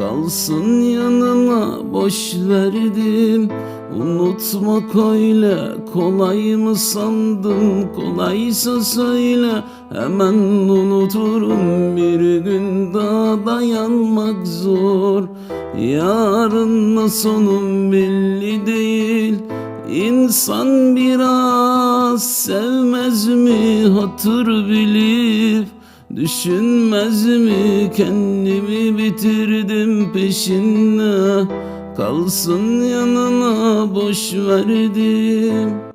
Kalsın yanına boş verdim. Unutmak öyle kolay mı sandın? Kolaysa söyle hemen unuturum. Bir gün daha dayanmak zor. Yarın sonum belli değil. İnsan biraz sevmez mi? Hatır bilip Düşünmez mi? Kendimi bitirdim peşinde. Kalsın yanına boş verdim